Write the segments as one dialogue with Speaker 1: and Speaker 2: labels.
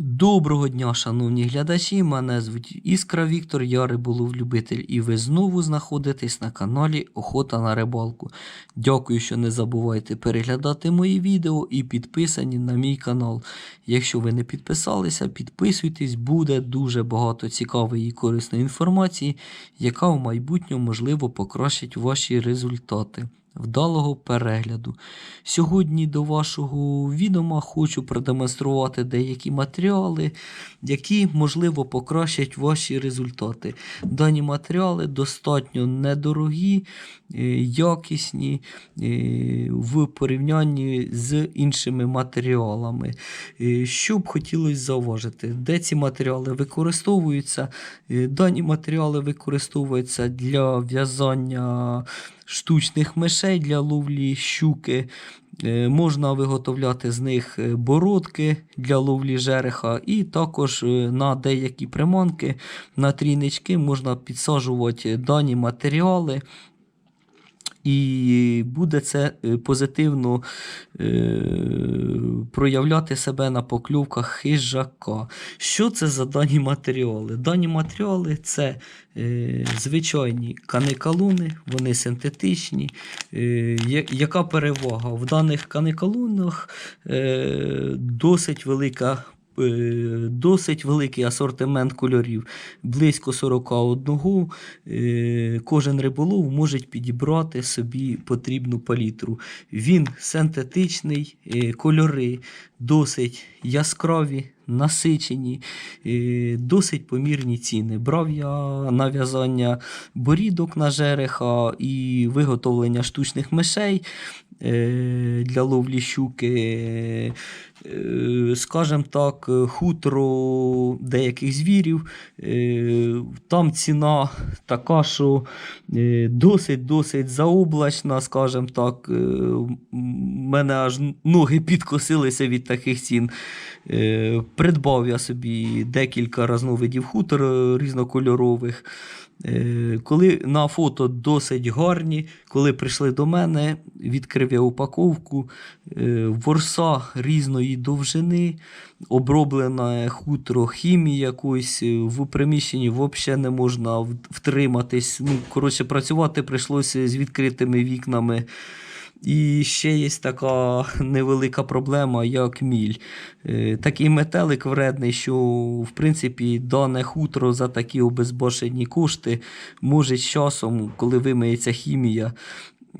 Speaker 1: Доброго дня, шановні глядачі. Мене звуть Іскра Віктор, я риболов-любитель, і ви знову знаходитесь на каналі Охота на рибалку. Дякую, що не забувайте переглядати мої відео і підписані на мій канал. Якщо ви не підписалися, підписуйтесь, буде дуже багато цікавої і корисної інформації, яка в майбутньому можливо покращить ваші результати. Вдалого перегляду. Сьогодні до вашого відома хочу продемонструвати деякі матеріали, які, можливо, покращать ваші результати. Дані матеріали достатньо недорогі, е, якісні е, в порівнянні з іншими матеріалами. Е, Що б хотілося зауважити, де ці матеріали використовуються? Дані матеріали використовуються для в'язання штучних мишей для ловлі щуки. Е, Можна виготовляти з них е, бородки для ловлі жереха, і також е, на деякі приманки, на трійнички можна підсаджувати дані матеріали. І буде це е, позитивно е, проявляти себе на покльовках хижака. Що це за дані матеріали? Дані матеріали це е, звичайні каникалуни, вони синтетичні. Яка перевага? В даних каникалунах досить велика. Е, Досить великий асортимент кольорів, близько 41. Е, Кожен риболов може підібрати собі потрібну палітру. Він синтетичний, е, кольори досить яскраві, насичені, досить помірні ціни. Брав я на в'язання борідок на жереха і виготовлення штучних мишей для ловлі щуки. Е, Скажем так, е, хутро деяких звірів. е, Там ціна така, що досить-досить заоблачна, скажем так. мене аж ноги підкосилися від таких цін. Придбав я собі декілька різновидів хутор різнокольорових. Е, Коли на фото досить гарні, коли прийшли до мене, відкрив я упаковку, е, ворса різної довжини, оброблене хутро хімії якоїсь, е, в приміщенні взагалі не можна втриматись. Ну, коротше, працювати прийшлося з відкритими вікнами. І ще є така невелика проблема, як міль. Е, Такий метелик вредний, що в принципі дане хутро за такі обезбошені кошти може часом, коли вимиється хімія,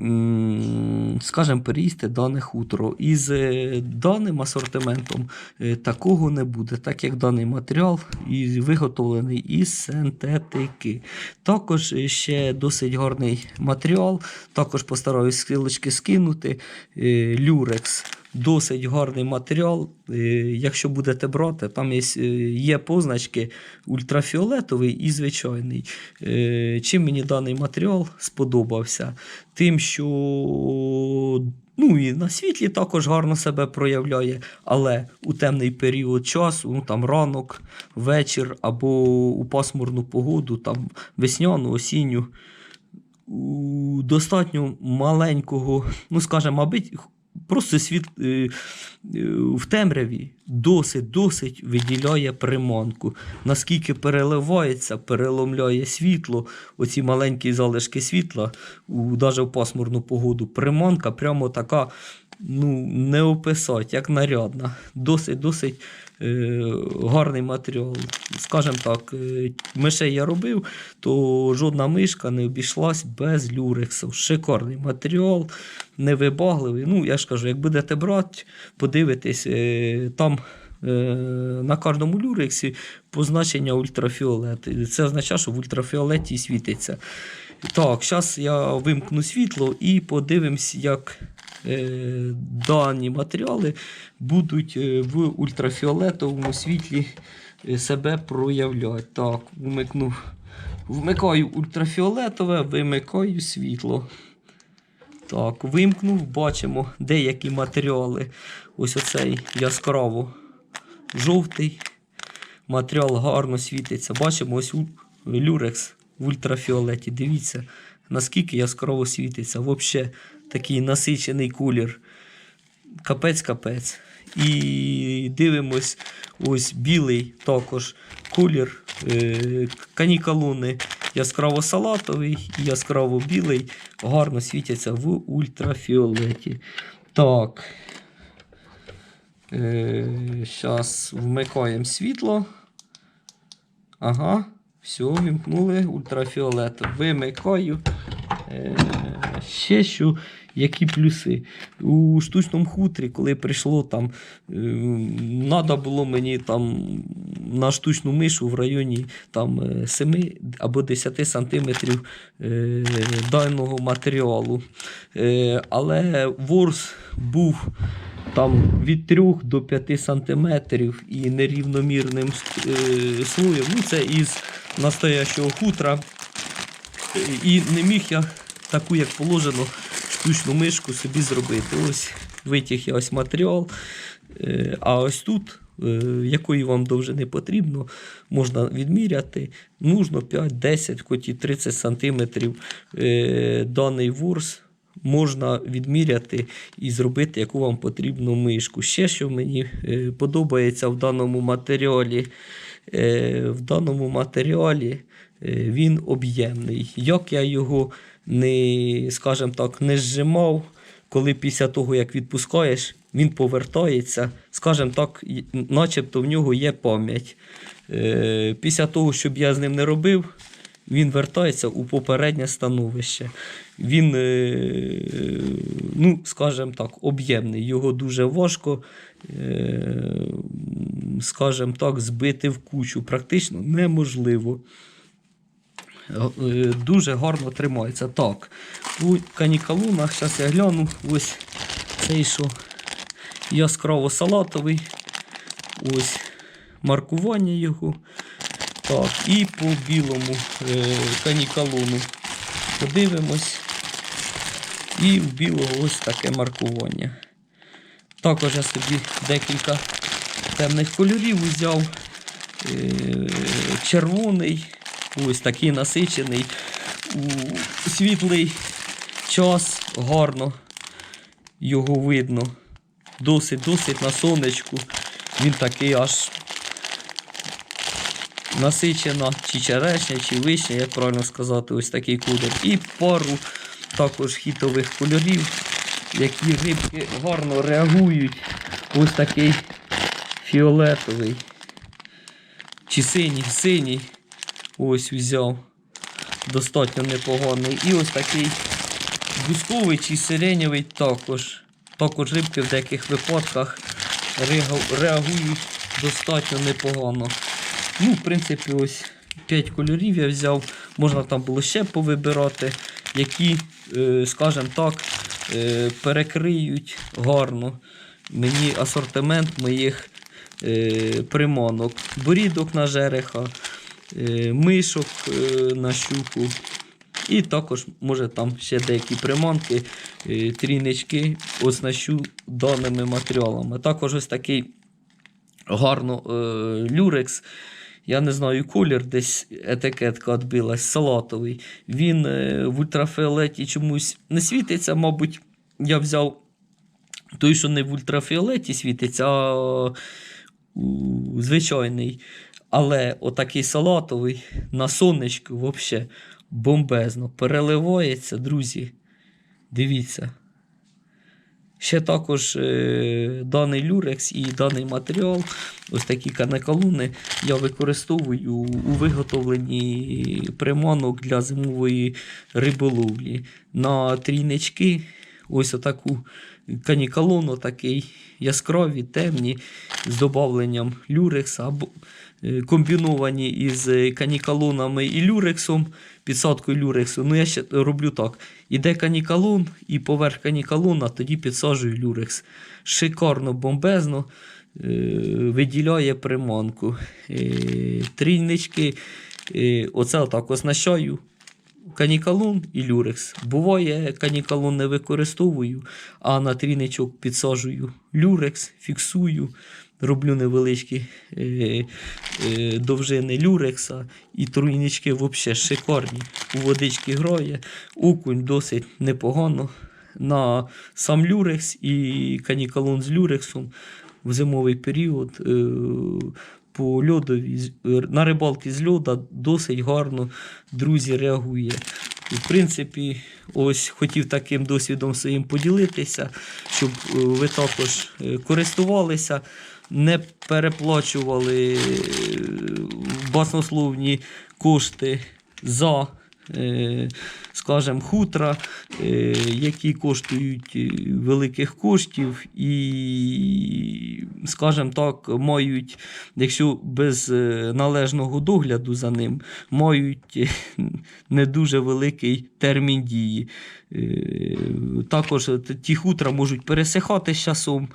Speaker 1: м, скажем, переїсти дане хутро. Із з даним асортиментом е, такого не буде, так як даний матеріал і виготовлений із синтетики. Також е, ще досить гарний матеріал. Також постараюсь силочки скинути. Е, Люрекс. Досить гарний матеріал. Е, Якщо будете брати, там є, е, є позначки ультрафіолетовий і звичайний. Е, Чим мені даний матеріал сподобався? Тим, що ну, і на світлі також гарно себе проявляє, але у темний період часу, ну там ранок, вечір або у пасмурну погоду, там весняну, осінню, достатньо маленького, ну скажімо, мабуть, просто світ е, е, в темряві досить досить виділяє приманку. Наскільки переливається, переломляє світло, оці маленькі залишки світла, навіть в пасмурну погоду, приманка прямо така. Ну, не описати, як нарядна. Досить, досить е, гарний матеріал. Скажем так, е, мишей я робив, то жодна мишка не обійшлась без люрексу. Шикарний матеріал, невибагливий. Ну, я ж кажу, як будете брати, подивитесь, е, там е, на кожному люрексі позначення ультрафіолет. Це означає, що в ультрафіолеті світиться. Так, зараз я вимкну світло і подивимось, як дані матеріали будуть е, в ультрафіолетовому світлі е, себе проявляти. Так, вмикну. Вмикаю ультрафіолетове, вимикаю світло. Так, вимкнув, бачимо деякі матеріали. Ось оцей яскраво жовтий. Матеріал гарно світиться. Бачимо ось люрекс в ультрафіолеті. Дивіться, наскільки яскраво світиться. Взагалі такий насичений колір. Капець-капець. І дивимось, ось білий також колір е, канікалуни яскраво салатовий і яскраво білий гарно світяться в ультрафіолеті. Так. Зараз вмикаємо світло. Ага, все, вімкнули ультрафіолет. Вимикаю. Е, ще що, які плюси. У штучному хутрі, коли прийшло там, треба було мені там на штучну мишу в районі там, е, 7 або 10 сантиметрів е, даного матеріалу. Е, але ворс був там від 3 до 5 сантиметрів і нерівномірним е, слоєм. Ну, це із настоящого хутра. І не міг я таку, як положено, штучну мишку собі зробити. Ось витяг я ось матеріал. Е, А ось тут, е, якої вам довжини потрібно, можна відміряти. Нужно 5, 10, хоч і 30 сантиметрів е, даний ворс можна відміряти і зробити, яку вам потрібну мишку. Ще що мені подобається в даному матеріалі. В даному матеріалі він об'ємний. Як я його не, скажімо так, не зжимав, коли після того, як відпускаєш, він повертається, скажімо так, начебто в нього є пам'ять. Е, Після того, щоб я з ним не робив, він вертається у попереднє становище. Він, е, ну, скажімо так, об'ємний. Його дуже важко, е, скажімо так, збити в кучу. Практично неможливо. Дуже гарно тримається. Так, у канікалунах, зараз я гляну, ось цей що яскраво салатовий. Ось маркування його. Так, і по білому е, канікалону подивимось. І в білого ось таке маркування. Також я собі декілька темних кольорів взяв. Е, червоний, ось такий насичений, у світлий час, гарно його видно. Досить-досить на сонечку. Він такий аж насичена чи черешня, чи вишня, як правильно сказати, ось такий колір. І пару також хітових кольорів, які рибки гарно реагують. Ось такий фіолетовий. Чи синій, синій. Ось взяв. Достатньо непоганий. І ось такий бусковий чи сиренєвий також. Також рибки в деяких випадках реагують достатньо непогано. Ну, в принципі, ось 5 кольорів я взяв. Можна там було ще повибирати, які, е, скажімо так, е, перекриють гарно мені асортимент моїх е, приманок. Борідок на жереха, мишок е, на щуку. І також, може, там ще деякі приманки, е, трійнички оснащу даними матеріалами. Також ось такий гарно е, люрекс. Я не знаю колір, десь етикетка відбилась, салатовий. Він е, в ультрафіолеті чомусь не світиться, мабуть, я взяв той, що не в ультрафіолеті світиться, а звичайний. Але отакий салатовий на сонечку взагалі бомбезно. Переливається, друзі. Дивіться. Ще також е, даний люрекс і даний матеріал, ось такі канекалуни, я використовую у виготовленні приманок для зимової риболовлі. На трійнички, ось отаку канікалону, такий яскраві, темні, з додавленням люрекса, або комбіновані із е, канікалонами і люрексом, підсадкою люрексу. Ну, я ще роблю так. Іде канікалон, і поверх канікалона тоді підсаджую люрекс. Шикарно, бомбезно е, виділяє приманку. Е, трійнички, е, оце отак оснащаю. Канікалон і люрекс. Буває, канікалон не використовую, а на трійничок підсаджую люрекс, фіксую, роблю невеличкі е, е, довжини люрекса, і трійнички взагалі шикарні. У водички грає, окунь досить непогано. На сам люрекс і канікалон з люрексом в зимовий період. е, По льодові на рибалки з льода досить гарно друзі реагує. В принципі, ось хотів таким досвідом своїм поділитися, щоб е, ви також е, користувалися, не переплачували е, баснословні кошти за, скажімо, хутра, е, які коштують е, великих коштів, і, скажімо так, мають, якщо без е, належного догляду за ним, мають е, не дуже великий термін дії. Е, Також е, ті хутра можуть пересихати з часом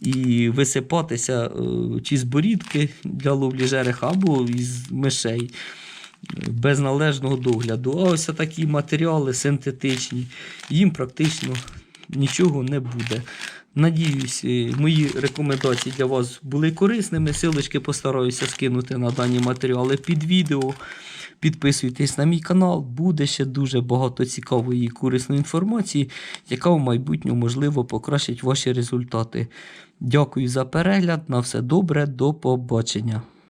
Speaker 1: і висипатися е, чи з борідки для ловлі жереха, або із мишей е, без належного догляду. А ось такі матеріали синтетичні, їм практично нічого не буде. Надіюсь, е, мої рекомендації для вас були корисними. Силочки постараюся скинути на дані матеріали під відео. Підписуйтесь на мій канал, буде ще дуже багато цікавої і корисної інформації, яка в майбутньому можливо покращить ваші результати. Дякую за перегляд. На все добре, до побачення.